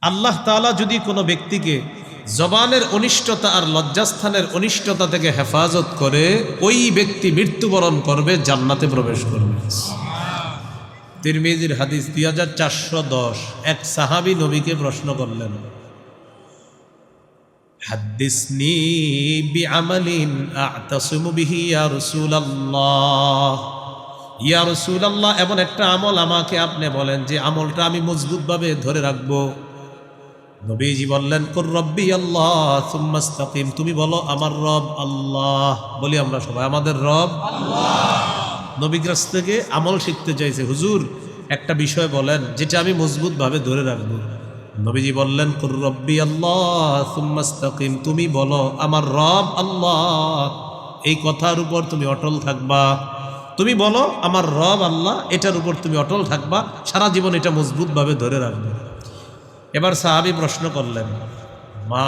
আল্লাহ তাআলা যদি কোনো ব্যক্তিকে জবানের অনিষ্টতা আর লজ্জাস্থানের অনিষ্টতা থেকে হেফাজত করে, ওই ব্যক্তি মৃত্যুবরণ করবে, জান্নাতে প্রবেশ করবে। তিরমিজির হাদিস দুই হাজার চারশো দশ। এক সাহাবি নবীকে প্রশ্ন করলেন ইয়া এমন একটা আমল আমাকে আপনি বলেন যে আমলটা আমি মজবুতভাবে ধরে রাখব। নবীজি বললেন, কর আল্লাহ সুম্মাস্তাকিম তুমি বলো, আমার রব আল্লাহ। বলি আমরা সবাই, আমাদের রব নবী কাছ থেকে আমল শিখতে চাইছে। হুজুর, একটা বিষয় বলেন, যেটা আমি মজবুতভাবে ধরে রাখব। নবীজি বললেন, কর রব্বি আল্লাহ, সুম্মা ইস্তাকিম। তুমি বলো, আমার রব আল্লাহ। এই কথার উপর তুমি অটল থাকবা। তুমি বলো, আমার রব আল্লাহ। এটার উপর তুমি অটল থাকবা। সারা জীবন এটা মজবুতভাবে ধরে রাখবে। এবার সাহাবি প্রশ্ন করলেন, মা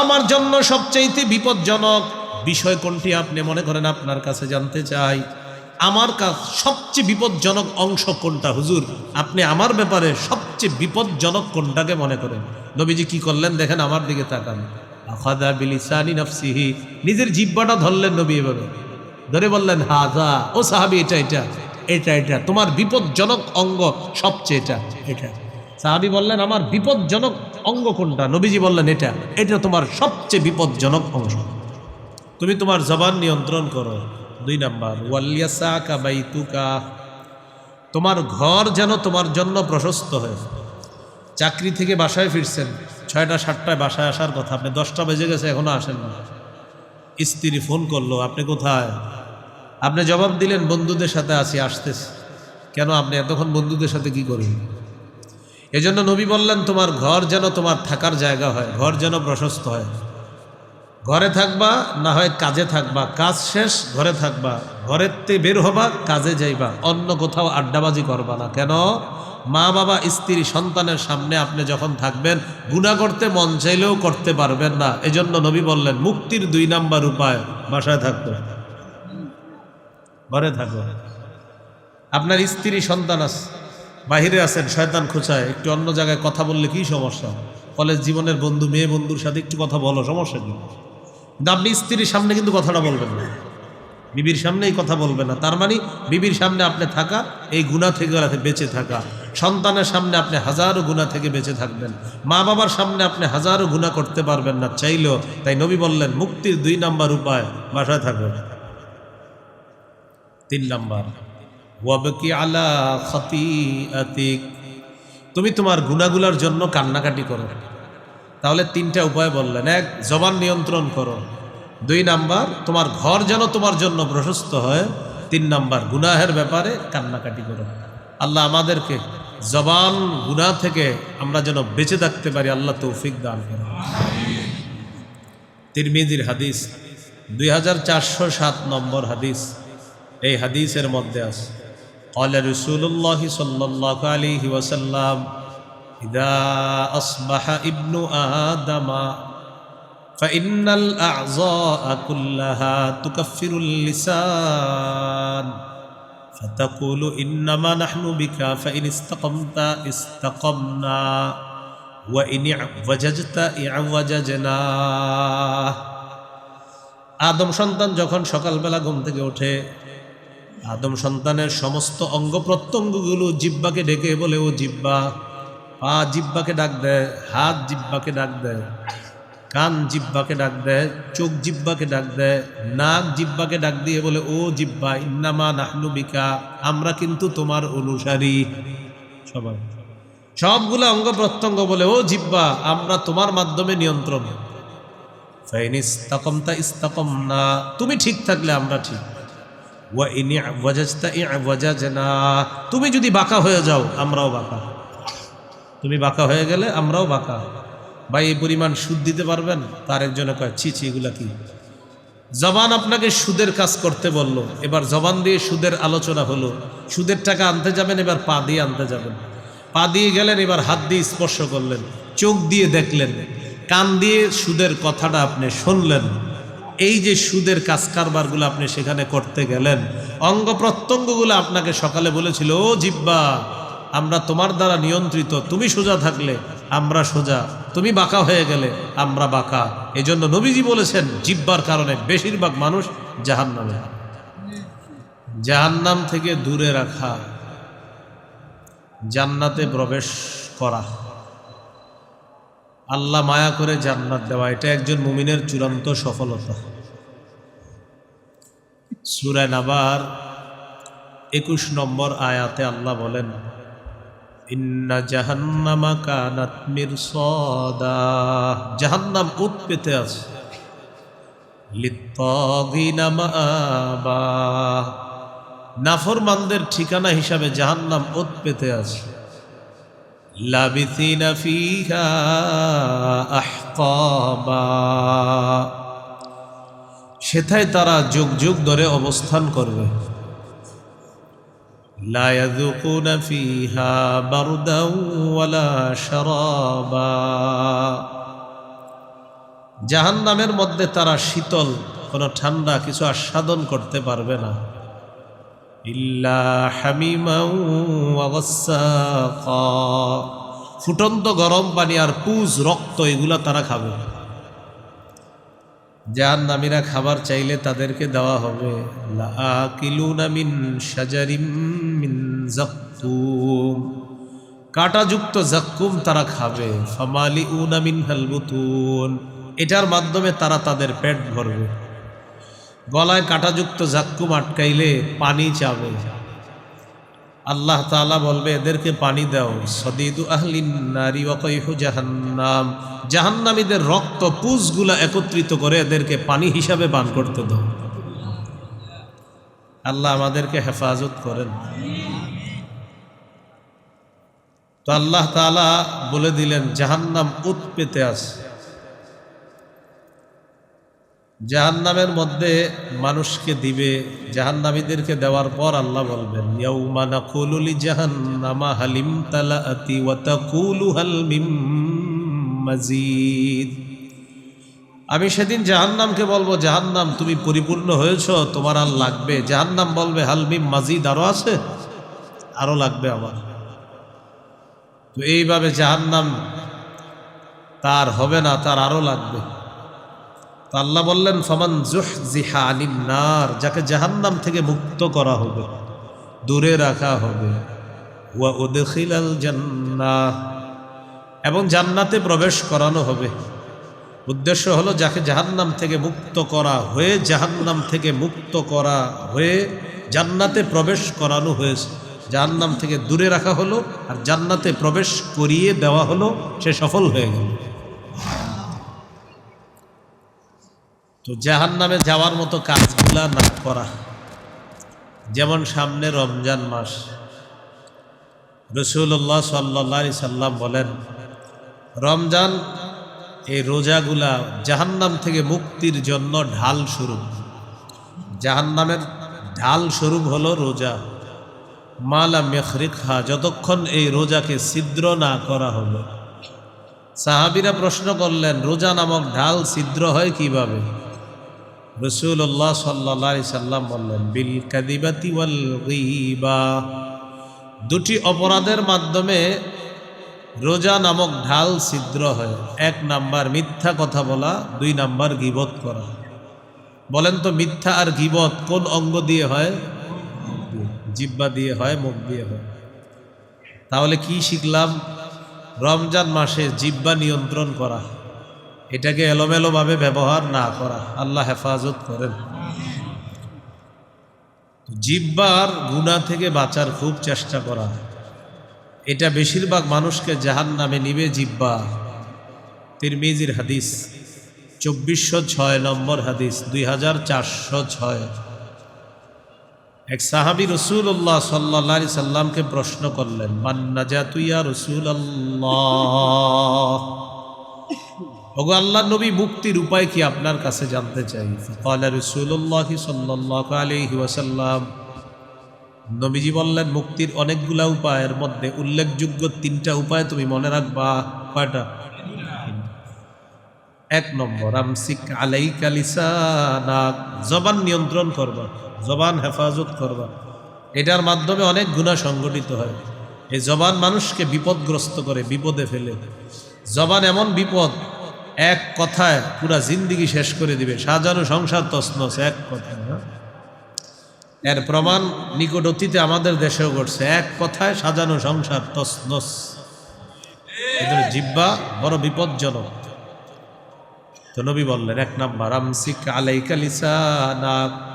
আমার জন্য সবচেয়ে বিপজ্জনক বিষয় কোনটি আপনি মনে করেন আপনার কাছে জানতে চাই? আমার কাছ সবচেয়ে বিপজ্জনক অংশ কোনটা, হুজুর? আপনি আমার ব্যাপারে সবচেয়ে বিপজ্জনক কোনটাকে মনে করেন? নবীজি কি করলেন, দেখেন আমার দিকে তাকান। আখাদা নাফসিহি। নিজের জিব্বাটা ধরলেন নবী এভাবে। ধরে বললেন, হাজা, ও সাহাবি, এটা এটা এটা এটা, তোমার বিপজ্জনক অঙ্গ সবচেয়ে এটা এটা। সাহাবি বললেন, আমার বিপজ্জনক অঙ্গ কোনটা? নবীজি বললেন, এটা এটা তোমার সবচেয়ে বিপজ্জনক অংশ। তুমি তোমার জবান নিয়ন্ত্রণ করো। দুই নাম্বার ওয়াল্লিয়াসা বাইতুকা তোমার ঘর যেন তোমার জন্য প্রশস্ত হয়। চাকরি থেকে বাসায় ফিরছেন, ছয়টা, সাতটায় বাসায় আসার কথা, আপনি দশটা বেজে গেছে, এখনও আসেন না। স্ত্রী ফোন করল, আপনি কোথায়? আপনি জবাব দিলেন, বন্ধুদের সাথে আসি আসতেছে। কেন আপনি এতক্ষণ বন্ধুদের সাথে কি করেন এজন্য নবী বললেন, তোমার ঘর যেন তোমার থাকার জায়গা হয়, ঘর যেন প্রশস্ত হয়। ঘরে থাকবা, না হয় কাজে থাকবা। কাজ শেষ, ঘরে থাকবা। ঘরের তে বের হবা, কাজে যাইবা। অন্য কোথাও আড্ডাবাজি করবা না। কেন? মা বাবা, স্ত্রী, সন্তানের সামনে আপনি যখন থাকবেন গুণা করতে মন চাইলেও করতে পারবেন না। এজন্য নবী বললেন, মুক্তির দুই নাম্বার উপায়, বাসায় থাকতো ঘরে থাকো। আপনার স্ত্রী, সন্তান আছে, বাহিরে আছেন, শয়তান খোঁচায়, একটু অন্য জায়গায় কথা বললে কি সমস্যা? কলেজ জীবনের বন্ধু, মেয়ে বন্ধুর সাথে একটু কথা বলো, সমস্যা কি? কিন্তু আপনি স্ত্রীর সামনে কিন্তু কথাটা বলবেন না। বিবির সামনে এই কথা বলবে না। তার মানে বিবির সামনে আপনি থাকা, এই গুণা থেকে বেঁচে থাকা। সন্তানের সামনে আপনি হাজারো গুণা থেকে বেঁচে থাকবেন। মা বাবার সামনে আপনি হাজারো গুণা করতে পারবেন না চাইলেও। তাই নবী বললেন, মুক্তির দুই নাম্বার উপায় বাসায় থাকবেন তিন নাম্বার তুমি তোমার গুণাগুলার জন্য কান্নাকাটি করো। তাহলে তিনটা উপায় বললেন। এক, জবান নিয়ন্ত্রণ করো। দুই নাম্বার, তোমার ঘর যেন তোমার জন্য প্রশস্ত হয়। তিন নাম্বার, গুনাহের ব্যাপারে কান্নাকাটি করো। আল্লাহ আমাদেরকে জবান গুনাহ থেকে আমরা যেন বেঁচে থাকতে পারি আল্লাহ তৌফিক দান করো তিরমিজির হাদিস দুই হাজার চারশো সাত নম্বর হাদিস এই হাদিসের মধ্যে আছে قال رسول الله صلى الله عليه وسلم إذا أصبح ابن آدم فإن الأعضاء كلها تكفر اللسان فتقول إنما نحن بك فإن استقمت استقمنا وإن اعوججت اعوججنا আদম সন্তান যখন সকালবেলা ঘুম থেকে ওঠে আদম সন্তানের সমস্ত অঙ্গ প্রত্যঙ্গগুলো জিব্বাকে ডেকে বলে ও জিব্বা পা জিব্বাকে ডাক দেয় হাত জিব্বাকে ডাক দেয় কান জিব্বাকে ডাক দেয়, চোখ জিব্বাকে ডাক দেয়, নাক জিব্বাকে ডাক দিয়ে বলে, ও জিব্বা, ইন্নামা নাহনু বিকা, আমরা কিন্তু তোমার অনুসারী। সবাই। সবগুলো অঙ্গ প্রত্যঙ্গ বলে, ও জিব্বা, আমরা তোমার মাধ্যমে নিয়ন্ত্রণ। ইস্তাকম না তুমি ঠিক থাকলে আমরা ঠিক। তুমি যদি বাঁকা হয়ে যাও, আমরাও বাঁকা। তুমি বাঁকা হয়ে গেলে আমরাও বাঁকা। ভাই, এই পরিমাণ সুদ দিতে পারবেন? তার একজনে কয়, ছি ছি, এগুলা কি? জবান আপনাকে সুদের কাজ করতে বলল। এবার জবান দিয়ে সুদের আলোচনা হলো। সুদের টাকা আনতে যাবেন, এবার পা দিয়ে আনতে যাবেন। পা দিয়ে গেলেন, এবার হাত দিয়ে স্পর্শ করলেন। চোখ দিয়ে দেখলেন। কান দিয়ে সুদের কথাটা আপনি শুনলেন। এই যে সুদের কাজ কারবারগুলো আপনি সেখানে করতে গেলেন, অঙ্গ প্রত্যঙ্গগুলো আপনাকে সকালে বলেছিল, ও জিব্বা, আমরা তোমার দ্বারা নিয়ন্ত্রিত, তুমি সোজা থাকলে আমরা সোজা। তুমি বাঁকা হয়ে গেলে আমরা বাঁকা। এই জন্য নবীজি বলেছেন, জিব্বার কারণে বেশিরভাগ মানুষ জাহান্নামে। জাহান্নাম থেকে দূরে রাখা, জান্নাতে প্রবেশ করা। আল্লাহ মায়া করে জান্নাত দেওয়া, এটা একজন মুমিনের চূড়ান্ত সফলতা। সুরায় নাবার একুশ নম্বর আয়াতে আল্লাহ বলেন ইন্না জাহান্নামা জাহান্নাম উত পেতে আছে। লিত্তাগিনা মাআবা। নাফরমানদের ঠিকানা হিসাবে জাহান্নাম ওত পেতে আছে। সেথায় তারা যুগ যুগ ধরে অবস্থান করবে। লা ইয়াযুকুনা ফিহা বারদাও ওয়ালা শারাবা জাহান্নামের মধ্যে তারা শীতল, কোনো ঠান্ডা কিছু আস্বাদন করতে পারবে না। ইল্লা। ফুটন্ত গরম পানি আর পুজ, রক্ত, এগুলা তারা খাবে। যার নামীরা খাবার চাইলে তাদেরকে দেওয়া হবে। কাঁটাযুক্ত জাক্কুম তারা খাবে। ফামালি উনামিন হালবুতুন এটার মাধ্যমে তারা তাদের পেট ভরবে। গলায় কাঁটাযুক্ত জাক্কুম আটকাইলে পানি চাবে। আল্লাহ তাআলা বলবে, এদেরকে পানি দাও। সদিদু আহলিন নারী ওয়াকাইহু জাহান্নাম। জাহান্নামীদের রক্ত পুজগুলা একত্রিত করে এদেরকে পানি হিসাবে পান করতে দাও। আল্লাহ আমাদেরকে হেফাজত করেন। তো আল্লাহ তাআলা বলে দিলেন, জাহান্নাম উৎ পেতে আছে। জাহান্নামের মধ্যে মানুষকে দিবে, জাহান্নামীদেরকে দেওয়ার পর আল্লাহ বলবেন লিজাহান্নামা হালিম আমি সেদিন জাহান্নামকে বলব, জাহান্নাম, তুমি পরিপূর্ণ হয়েছ, তোমার আর লাগবে। জাহান্নাম বলবে হালমিম মাজিদ, আরও আছে? আরও লাগবে আমার। তো এইভাবে জাহান্নাম তার হবে না, তার আরও লাগবে। তো আল্লাহ বললেন, ফমান জুহ জিহা নার যাকে জাহান্নাম থেকে মুক্ত করা হবে, দূরে রাখা হবে। ওয়া উদখিলাল জান্নাহ, এবং জান্নাতে প্রবেশ করানো হবে। উদ্দেশ্য হলো, যাকে জাহান্নাম থেকে মুক্ত করা হয়ে, জাহান্নাম থেকে মুক্ত করা হয়ে জান্নাতে প্রবেশ করানো হয়েছে। জাহান্নাম থেকে দূরে রাখা হলো, আর জান্নাতে প্রবেশ করিয়ে দেওয়া হলো, সে সফল হয়ে গেল। তো জাহান নামে যাওয়ার মতো কাজগুলা না করা। যেমন সামনে রমজান মাস। রসুল্লাহ সাল্লা সাল্লাম বলেন, রমজান এই রোজাগুলা জাহান্নাম থেকে মুক্তির জন্য ঢাল স্বরূপ। জাহান্নামের ঢাল স্বরূপ হলো রোজা। মালা মেখরিখা যতক্ষণ এই রোজাকে ছিদ্র না করা হলো। সাহাবিরা প্রশ্ন করলেন, রোজা নামক ঢাল ছিদ্র হয় কীভাবে? রসুল্লাহ সাল্লা সাল্লাম বললেন, বিল কাদিবাতি ওয়াল গীবা। দুটি অপরাধের মাধ্যমে রোজা নামক ঢাল ছিদ্র হয়। এক নাম্বার মিথ্যা কথা বলা, দুই নাম্বার গিবত করা। বলেন তো, মিথ্যা আর গিবত কোন অঙ্গ দিয়ে হয়? জিব্বা দিয়ে হয়, মুখ দিয়ে হয়। তাহলে কি শিখলাম? রমজান মাসে জিব্বা নিয়ন্ত্রণ করা। এটাকে এলোমেলোভাবে ব্যবহার না করা। আল্লাহ হেফাজত করেন। জিব্বার গুণা থেকে বাঁচার খুব চেষ্টা করা। এটা বেশিরভাগ মানুষকে জাহান নামে নিবে জিব্বা। তিরমিজির হাদিস, চব্বিশশো ছয় নম্বর হাদিস, দুই হাজার চারশো ছয়। এক সাহাবি রসুল্লাহ সাল্লা সাল্লামকে প্রশ্ন করলেন মান্না জাতুইয়া রসুল আল্লাহ ওগো আল্লাহ নবী মুক্তির উপায় কি আপনার কাছে জানতে চাই? ফকাল রসুল্লাহ সাল্লাহ আলহি ওয়াসাল্লাম। নবীজি বললেন, মুক্তির অনেকগুলা উপায়ের মধ্যে উল্লেখযোগ্য তিনটা উপায় তুমি মনে রাখবা। কয়টা? এক নম্বর, আমসিক আলাইকা লিসানাক। জবান নিয়ন্ত্রণ করবা, জবান হেফাজত করবা। এটার মাধ্যমে অনেক গুণা সংগঠিত হয়। এই জবান মানুষকে বিপদগ্রস্ত করে, বিপদে ফেলে। জবান এমন বিপদ এক কথায় পুরা জিন্দিগি শেষ করে দিবে। সাজানো সংসার তসনস এক কথায় হ্যাঁ? এর প্রমাণ নিকট অতীতে আমাদের দেশেও ঘটছে। এক কথায় সাজানো সংসার তসনস এদের জিব্বা বড় বিপজ্জনক। তো নবী বললেন, এক নাম্বার, আমসিক আলাইকা লিসানাক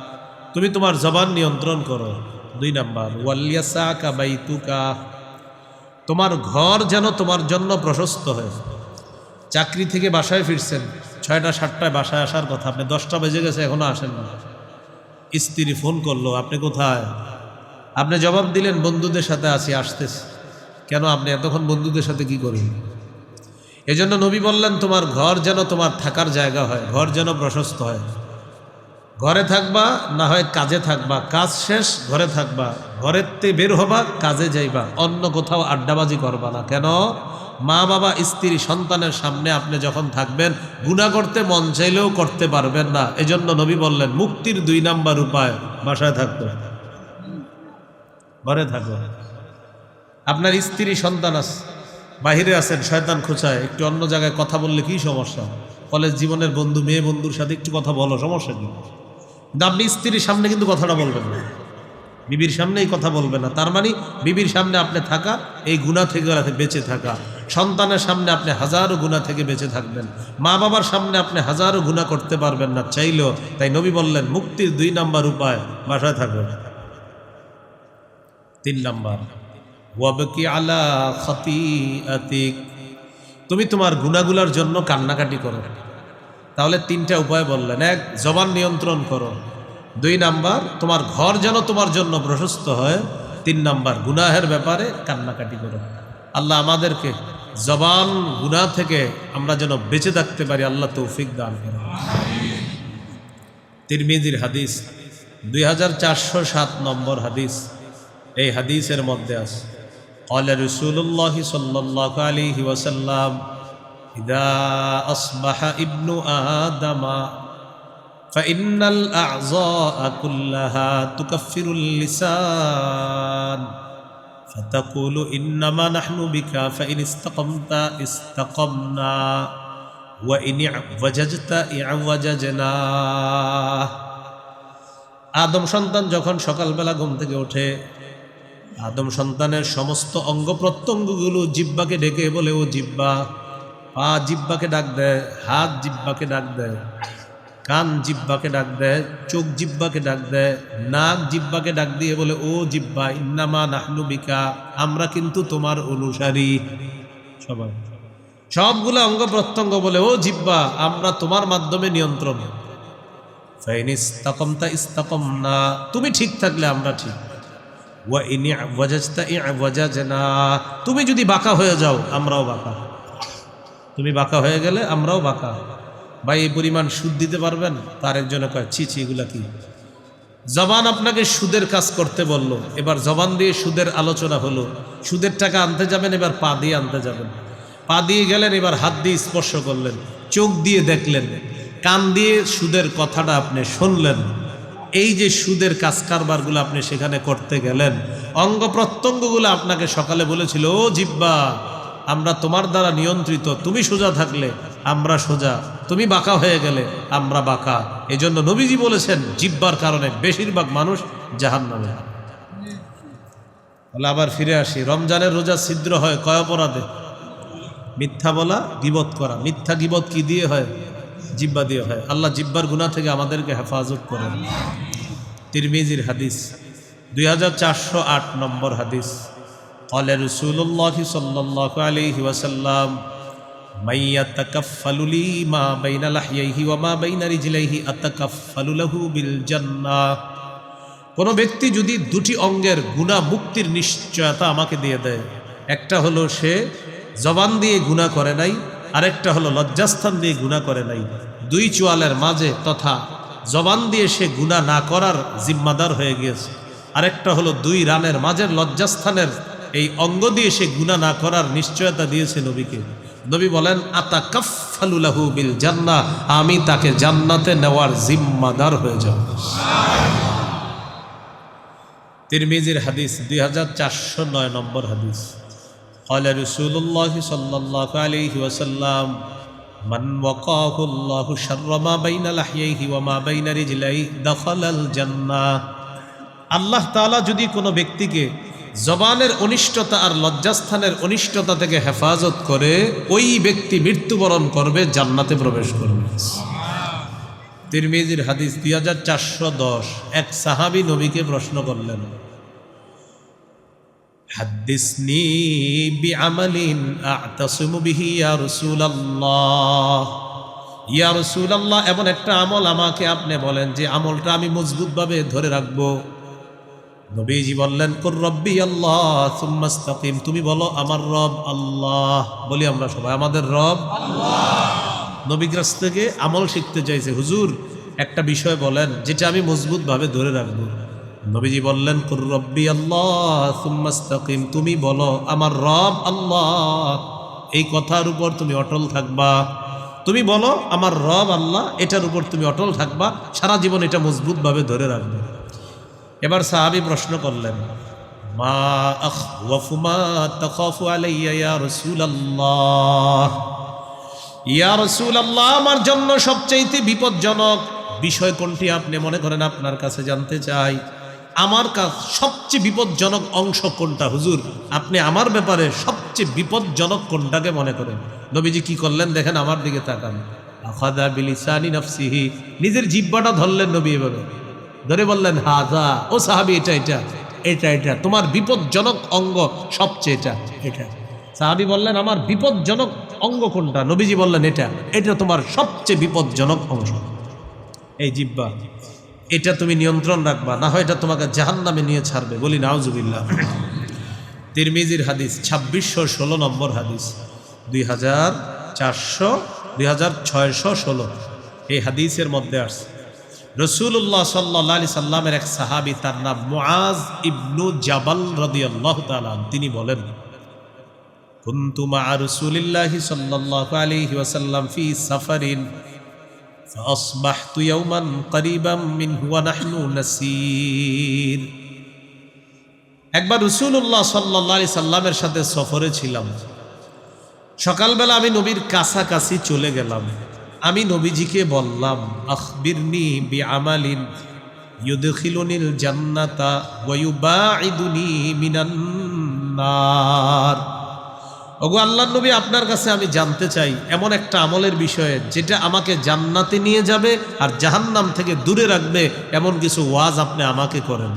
তুমি তোমার জবান নিয়ন্ত্রণ করো। দুই নাম্বার ওয়াল্লিয়াসা কাবাইতুকা তোমার ঘর যেন তোমার জন্য প্রশস্ত হয়। চাকরি থেকে বাসায় ফিরছেন। ছয়টা, সাতটায় বাসায় আসার কথা। আপনি দশটা বেজে গেছে, এখনও আসেন না। স্ত্রী ফোন করল, আপনি কোথায়? আপনি জবাব দিলেন, বন্ধুদের সাথে আসি আসতেছি। কেন আপনি এতক্ষণ বন্ধুদের সাথে কি করেন এজন্য নবী বললেন, তোমার ঘর যেন তোমার থাকার জায়গা হয়, ঘর যেন প্রশস্ত হয়। ঘরে থাকবা, না হয় কাজে থাকবা। কাজ শেষ, ঘরে থাকবা। ঘরের তে বের হবা, কাজে যাইবা। অন্য কোথাও আড্ডাবাজি করবা না। কেন? মা বাবা, স্ত্রী, সন্তানের সামনে আপনি যখন থাকবেন গুণা করতে মন চাইলেও করতে পারবেন না। এজন্য নবী বললেন, মুক্তির দুই নাম্বার উপায়, বাসায় থাকতো ঘরে থাকো। আপনার স্ত্রী, সন্তান আছে বাহিরে আছেন, শয়তান খোঁচায়, একটু অন্য জায়গায় কথা বললে কি সমস্যা? কলেজ জীবনের বন্ধু, মেয়ে বন্ধুর সাথে একটু কথা বলো, সমস্যা কি? কিন্তু আপনি স্ত্রীর সামনে কিন্তু কথাটা বলবেন না। বিবির সামনে এই কথা বলবে না। তার মানে বিবির সামনে আপনি থাকা, এই গুণা থেকে বেঁচে থাকা। সন্তানের সামনে আপনি হাজারো গুণা থেকে বেঁচে থাকবেন। মা বাবার সামনে আপনি হাজারো গুণা করতে পারবেন না, চাইলেও। তাই নবী বললেন, মুক্তির দুই নাম্বার উপায় বাসায় থাকবেন তিন নাম্বার খতিআতিক। তুমি তোমার গুনাগুলার জন্য কান্নাকাটি করো। তাহলে তিনটা উপায় বললেন। এক, জবান নিয়ন্ত্রণ করো। দুই নাম্বার, তোমার ঘর যেন তোমার জন্য প্রশস্ত হয়। তিন নাম্বার, গুনাহের ব্যাপারে কান্নাকাটি করো। আল্লাহ আমাদেরকে জবান গুনাহ থেকে আমরা যেন বেঁচে থাকতে পারি আল্লাহ তৌফিক দান করে তিরমিজির হাদিস দুই হাজার চারশো সাত নম্বর হাদিস এই হাদিসের মধ্যে আছে قال رسول الله صلى الله عليه وسلم إذا أصبح ابن آدم فإن الأعضاء كلها تكفر اللسان فتقول إنما نحن بك فإن استقمت استقمنا وإن اعوججت اعوججنا আদম সন্তান যখন সকালবেলা ঘুম থেকে ওঠে আদম সন্তানের সমস্ত অঙ্গ প্রত্যঙ্গগুলো জিব্বাকে ডেকে বলে ও জিব্বা পা জিব্বাকে ডাক দেয় হাত জিব্বাকে ডাক দেয় কান জিব্বাকে ডাক দেয়, চোখ জিব্বাকে ডাক দেয়, নাক জিব্বাকে ডাক দিয়ে বলে, ও জিব্বা, ইন্নামা নাহনু বিকা, আমরা কিন্তু তোমার অনুসারী। সবাই। সবগুলো অঙ্গ প্রত্যঙ্গ বলে, ও জিব্বা, আমরা তোমার মাধ্যমে নিয়ন্ত্রণ। ইস্তাকমতা ইস্তাকম না তুমি ঠিক থাকলে আমরা ঠিক। তুমি যদি বাঁকা হয়ে যাও, আমরাও বাঁকা। তুমি বাঁকা হয়ে গেলে, আমরাও বাঁকা। ভাই, এই পরিমাণ সুদ দিতে পারবেন? তার একজনে কয়, ছি ছি, এগুলা কি? জবান আপনাকে সুদের কাজ করতে বলল। এবার জবান দিয়ে সুদের আলোচনা হলো। সুদের টাকা আনতে যাবেন, এবার পা দিয়ে আনতে যাবেন। পা দিয়ে গেলেন, এবার হাত দিয়ে স্পর্শ করলেন। চোখ দিয়ে দেখলেন। কান দিয়ে সুদের কথাটা আপনি শুনলেন। এই যে সুদের কাজ কারবারগুলো আপনি সেখানে করতে গেলেন, অঙ্গ প্রত্যঙ্গগুলো আপনাকে সকালে বলেছিল, ও জিব্বা আমরা তোমার দ্বারা নিয়ন্ত্রিত, তুমি সোজা থাকলে আমরা সোজা, তুমি বাঁকা হয়ে গেলে আমরা বাঁকা। এই জন্য নবীজি বলেছেন, জিব্বার কারণে বেশিরভাগ মানুষ জাহান নামে তাহলে আবার ফিরে আসি, রমজানের রোজা ছিদ্র হয় কয় অপরাধে? মিথ্যা বলা, গিবত করা। মিথ্যা গিবত কি দিয়ে হয়? জিব্বা দিয়ে হয়। আল্লাহ জিব্বার গুণা থেকে আমাদেরকে হেফাজত করেন। তিরমিজির হাদিস, দুই হাজার চারশো আট নম্বর হাদিস। قال رسول الله صلى الله عليه وسلم من يتكفل لي ما بين لحييه وما بين رجليه أتكفل له بالجنة কোনো ব্যক্তি যদি দুটি অঙ্গের গুণা মুক্তির নিশ্চয়তা আমাকে দিয়ে দেয় একটা হলো সে জবান দিয়ে গুণা করে নাই আরেকটা হলো লজ্জাস্থান দিয়ে গুণা করে নাই দুই চোয়ালের মাঝে তথা জবান দিয়ে সে গুণা না করার জিম্মাদার হয়ে গিয়েছে আরেকটা হলো দুই রানের মাঝের লজ্জাস্থানের এই অঙ্গ দিয়ে সে গুণা না করার নিশ্চয়তা দিয়েছে নবীকে নবী বলেন আতা কাফালুলাহু বিল জান্নাহ আমি তাকে জান্নাতে নেওয়ার জিম্মাদার হয়ে যাব তিরমিজির হাদিস দুই হাজার চারশো নয় নম্বর হাদিস قال رسول الله صلى الله عليه وسلم من وقاه الله شر ما بين لحييه وما بين رجليه دخل الجنة আল্লাহ তাআলা যদি কোনো ব্যক্তিকে জবানের অনিষ্টতা আর লজ্জাস্থানের অনিষ্টতা থেকে হেফাজত করে ওই ব্যক্তি মৃত্যুবরণ করবে, জান্নাতে প্রবেশ করবে। তিরমিজির হাদিস দুই হাজার চারশো দশ। এক সাহাবি নবীকে প্রশ্ন করলেন ইয়া রাসূলুল্লাহ? ইয়া এমন একটা আমল আমাকে আপনি বলেন যে আমলটা আমি মজবুতভাবে ধরে রাখব। নবীজি বললেন, কর রব্বি আল্লাহ সুম্মাস্তাকিম তুমি বলো, আমার রব আল্লাহ। বলি আমরা সবাই, আমাদের রব নবী কাছ থেকে আমল শিখতে চাইছে। হুজুর, একটা বিষয় বলেন, যেটা আমি মজবুতভাবে ধরে রাখব। নবীজি বললেন, কুর রব্বি আল্লাহ সুম্মাস্তাকিম তুমি বলো, আমার রব আল্লাহ। এই কথার উপর তুমি অটল থাকবা। তুমি বলো, আমার রব আল্লাহ। এটার উপর তুমি অটল থাকবা। সারা জীবন এটা মজবুতভাবে ধরে রাখবে। এবার সাহাবি প্রশ্ন করলেন, মা ইয়া ইয়া আমার জন্য সবচেয়ে বিপজ্জনক বিষয় কোনটি আপনি মনে করেন আপনার কাছে জানতে চাই? আমার কাছ সবচেয়ে বিপজ্জনক অংশ কোনটা হুজুর? আপনি আমার ব্যাপারে সবচেয়ে বিপজ্জনক কোনটাকে মনে করেন? নবীজি কি করলেন, দেখেন আমার দিকে তাকান। নাফসিহি। নিজের জিব্বাটা ধরলেন নবী এভাবে। ধরে বললেন, হাজা, ও সাহাবি, এটা এটা এটা এটা, তোমার বিপজ্জনক অঙ্গ সবচেয়ে এটা এটা। সাহাবি বললেন, আমার বিপজ্জনক অঙ্গ কোনটা? নবীজি বললেন, এটা এটা তোমার সবচেয়ে বিপজ্জনক অংশ। এই জিব্বা, এটা তুমি নিয়ন্ত্রণ রাখবা, না হয় এটা তোমাকে জাহান নামে নিয়ে ছাড়বে। বলি, নাউজুবিল্লাহ। তিরমিজির হাদিস, ছাব্বিশশো ষোলো নম্বর হাদিস, দুই হাজার চারশো, দুই হাজার ছয়শো ষোলো। এই হাদিসের মধ্যে আসছে রসুল্লাহ সাল্লাহ আলি সাল্লামের এক সাহাবি তার নাম মুআজ ইবনু জাবাল রদিয়াল্লাহ তালাম তিনি বলেন كنت مع رسول الله صلى الله عليه وسلم في سفر فأصبحت يوما قريبا منه ونحن نسير একবার রসুল্লাহ সাল্লি সাল্লামের সাথে সফরে ছিলাম সকালবেলা আমি নবীর কাছাকাছি চলে গেলাম আমি নবীজিকে বললাম, আখবিরনি বি আমালিন ইউদখিলুনিল জান্নাতা ওয়ুবাইদুনি মিনান নার। ওগো আল্লাহ নবী, আপনার কাছে আমি জানতে চাই এমন একটা আমলের বিষয়ে যেটা আমাকে জান্নাতে নিয়ে যাবে আর জাহান্নাম থেকে দূরে রাখবে এমন কিছু ওয়াজ আপনি আমাকে করেন।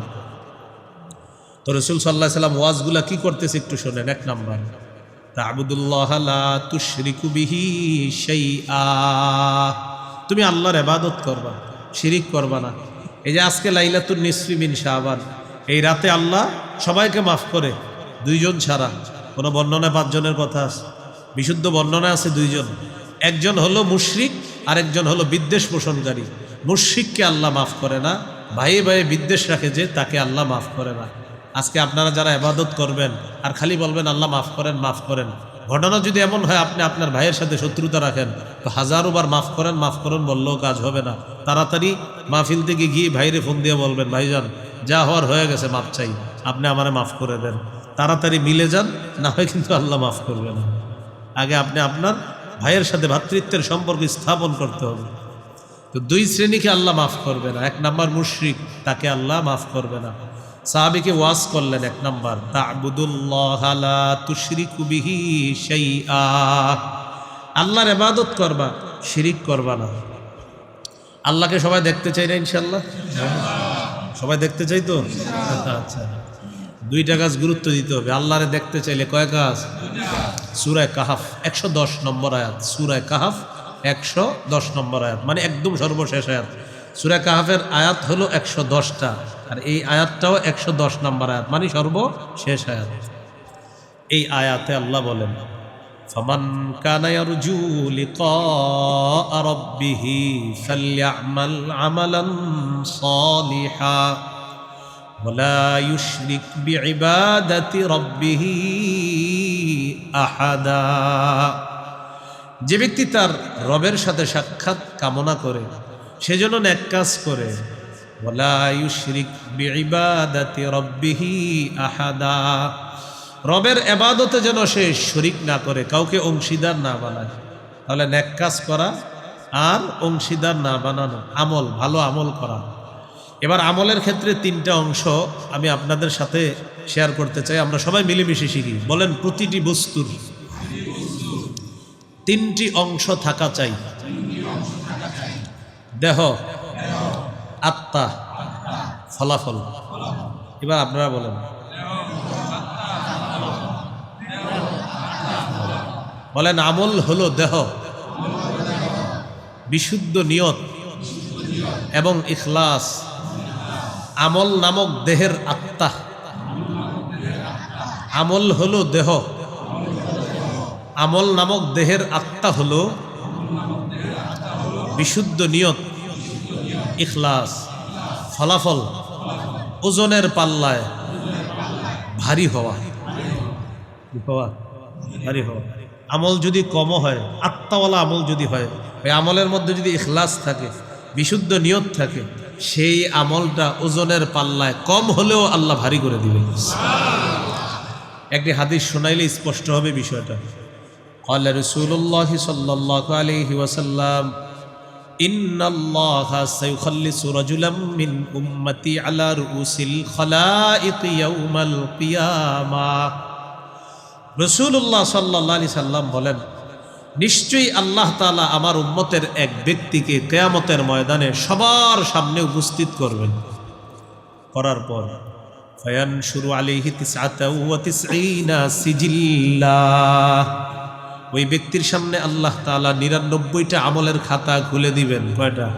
তো রসুল সাল্লাহ সাল্লাম ওয়াজগুলা কি করতেছে একটু শোনেন, এক নাম্বার। সেই তুমি আল্লাহর এবাদত করবা, শিরিক করবা না। এই যে আজকে লাইলাতুর নিসফি বিন শাহবান এই রাতে আল্লাহ সবাইকে মাফ করে, দুইজন ছাড়া। কোনো বর্ণনায় পাঁচজনের কথা আছে, বিশুদ্ধ বর্ণনা আছে দুইজন। একজন হলো মুশরিক, আরেকজন হলো বিদ্বেষ পোষণকারী। মুশরিককে আল্লাহ মাফ করে না, ভাইয়ে ভাইয়ে বিদ্বেষ রাখে যে তাকে আল্লাহ মাফ করে না। আজকে আপনারা যারা এবাদত করবেন আর খালি বলবেন, আল্লাহ মাফ করেন মাফ করেন। ঘটনা যদি এমন হয়, আপনি আপনার ভাইয়ের সাথে শত্রুতা রাখেন, তো হাজারো বার মাফ করেন মাফ করেন বললেও কাজ হবে না। তাড়াতাড়ি মাহফিল থেকে গিয়ে ভাইরে ফোন দিয়ে বলবেন, ভাইজান, যা হওয়ার হয়ে গেছে মাফ চাই। আপনি আমারে মাফ করে দেন। তাড়াতাড়ি মিলে যান, না হয় কিন্তু আল্লাহ মাফ করবে না। আগে আপনি আপনার ভাইয়ের সাথে ভ্রাতৃত্বের সম্পর্ক স্থাপন করতে হবে। তো দুই শ্রেণীকে আল্লাহ মাফ করবে না। এক নাম্বার মুশরিক, তাকে আল্লাহ মাফ করবে না। সাহাবিকে ওয়াজ করলেন এক নম্বর আল্লাহর ইবাদত করবা, শিরিক করবা না। আল্লাহকে সবাই দেখতে চাই না ইনশাল্লাহ সবাই দেখতে চাই তো? আচ্ছা দুইটা কাজ গুরুত্ব দিতে হবে। আল্লাহরে দেখতে চাইলে কয় কাজ সুরায় কাহাফ, একশো দশ নম্বর আয়াত। সুরায় কাহাফ, একশো দশ নম্বর আয়াত মানে একদম সর্বশেষ আয়াত। সুরায় কাহাফের আয়াত হলো একশো দশটা আর এই আয়াতটাও একশো দশ নম্বর আয়াত মানে সর্বশেষ আয়াত এই আয়াতে আল্লাহ বলেন فمن كان يرجو لقاء ربه فليعمل عملا صالحا ولا يشرك بعبادة ربه أحدا যে ব্যক্তি তার রবের সাথে সাক্ষাৎ কামনা করে সেজন্য ন্যাক কাজ করে। আহাদা। রবের এবাদতে যেন সে শরিক না করে, কাউকে অংশীদার না বানায়। তাহলে ন্যাক কাজ করা আর অংশীদার না বানানো, আমল, ভালো আমল করা। এবার আমলের ক্ষেত্রে তিনটা অংশ আমি আপনাদের সাথে শেয়ার করতে চাই, আমরা সবাই মিলেমিশে শিখি। বলেন, প্রতিটি বস্তুর তিনটি অংশ থাকা চাই। দেহ, আত্মা, ফলাফল। এবার আপনারা বলেন। বলেন, আমল হলো দেহ। বিশুদ্ধ নিয়ত এবং ইখলাস। আমল নামক দেহের আত্মা। আমল হলো দেহ। আমল নামক দেহের আত্মা হলো বিশুদ্ধ নিয়ত ইখলাস ফলাফল ওজনের পাল্লায় ভারী হওয়া। হওয়া ভারী হওয়া। আমল যদি কম হয় আত্মাওয়ালা আমল যদি হয় ওই আমলের মধ্যে যদি ইখলাস থাকে বিশুদ্ধ নিয়ত থাকে সেই আমলটা ওজনের পাল্লায় কম হলেও আল্লাহ ভারী করে দিবে একটি হাদিস শোনাইলে স্পষ্ট হবে বিষয়টা। আল্লাহ রসুল্লাহ সাল্লাহ আলহি ওয়াসাল্লাম বলেন, নিশ্চয়ই আল্লাহ তালা আমার উম্মতের এক ব্যক্তিকে কেয়ামতের ময়দানে সবার সামনে উপস্থিত করবেন। করার পর ফয়ান শুরু আলিহি সিজিল্লা ওই ব্যক্তির সামনে আল্লাহ তালা নিরানব্বইটা আমলের খাতা খুলে দিবেন। কয়টা?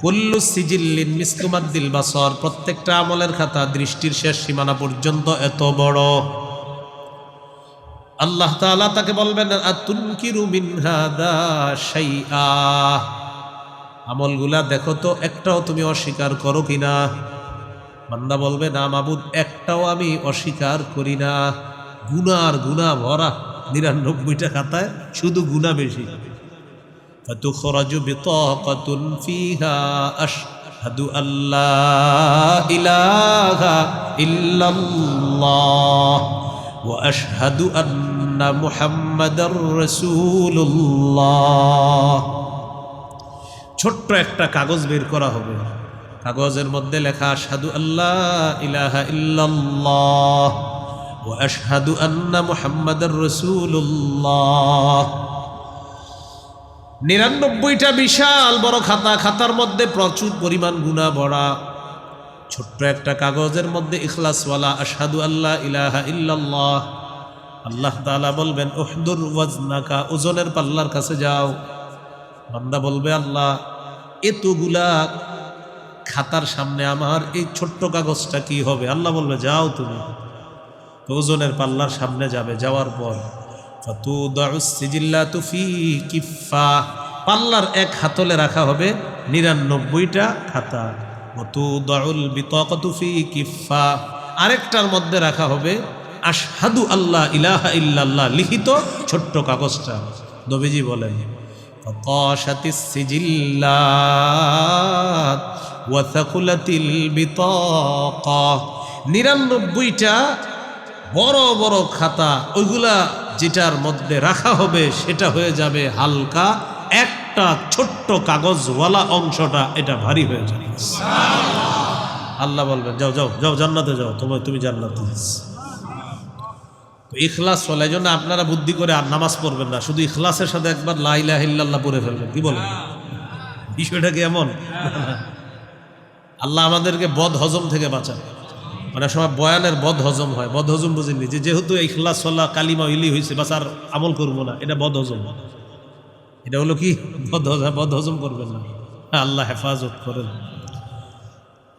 কুল্লু সিজিল্লিন মিসকুমাদ্দিল বাসর প্রত্যেকটা আমলের খাতা দৃষ্টির শেষ সীমানা পর্যন্ত এত বড়। আল্লাহ তাআলা তাকে বলবেন আমলগুলা দেখো তো একটাও তুমি অস্বীকার করো কিনা বান্দা বলবে না মাবুদ একটাও আমি অস্বীকার করি না। গুনার গুনা ভরা। নিরানব্বইটা খাতায় শুধু গুণা বেশি فتخرج بطاقة فيها أشهد أن لا إله إلا الله وأشهد أن محمد رسول الله ছোট্ট একটা কাগজ বের করা হবে কাগজের মধ্যে লেখা সাধু আল্লাহ ইলাহা ইল্লাল্লাহ ও আশহাদু আন্না মুহাম্মাদার রাসূলুল্লাহ নিরানব্বইটা বিশাল বড় খাতা, খাতার মধ্যে প্রচুর পরিমাণ গুণা ভরা ছোট্ট একটা কাগজের মধ্যে ইখলাসওয়ালা, আশহাদু আল্লাহ ইলাহা ইল্লাল্লাহ। আল্লাহ তাআলা বলবেন, উহদুর ওয়াজনাকা, ওজনের পাল্লার কাছে যাও। বান্দা বলবে, আল্লাহ, এতগুলা খাতার সামনে আমার এই ছোট্ট কাগজটা কি হবে? আল্লাহ বলবে, যাও তুমি। তো ওজনের পাল্লার সামনে যাবে, যাওয়ার পর। তু সিজিল্লা তুফি কিফা পাল্লার এক হাতলে রাখা হবে নিরানব্বইটা খাতা। তু দউল বিতক তুফি কিফা আরেকটার মধ্যে রাখা হবে, আশহাদু আল্লাহ ইলাহা ইল্লাল্লাহ লিখিত ছোট্ট কাগজটা। দবিজি বলেন নিরানব্বইটা বড় বড় খাতা, ওইগুলা যেটার মধ্যে রাখা হবে সেটা হয়ে যাবে হালকা, একটা ছোট্ট কাগজওয়ালা অংশটা এটা ভারী হয়ে যাবে। আল্লাহ বলবেন, যাও যাও যাও জান্নাতে যাও, তোমার, তুমি জান্নাতে ইখলাস ফলে এই জন্য আপনারা বুদ্ধি করে আর নামাজ পড়বেন না, শুধু ইখলাসের সাথে একবার লাইলাহ ইল্লাল্লাহ পড়ে ফেলবেন, কি বলেন? বিষয়টা কি এমন? আল্লাহ আমাদেরকে বদ হজম থেকে বাঁচান অনেক সময় বয়ানের বদ হজম হয় বদ হজম বুঝেননি যে যেহেতু ইখলাস সল্লাহ কালিমা ইলি হয়েছে বাস আর আমল করব না, এটা বদ হজম এটা হলো কি? বদ বদ হজম করবেন না। আল্লাহ হেফাজত করেন।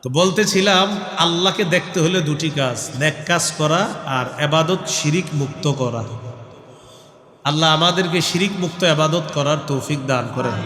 তো বলতেছিলাম, আল্লাহকে দেখতে হলে দুটি কাজ, নেক কাজ করা আর এবাদত শিরিক মুক্ত করা। আল্লাহ আমাদেরকে শিরিক মুক্ত এবাদত করার তৌফিক দান করেন।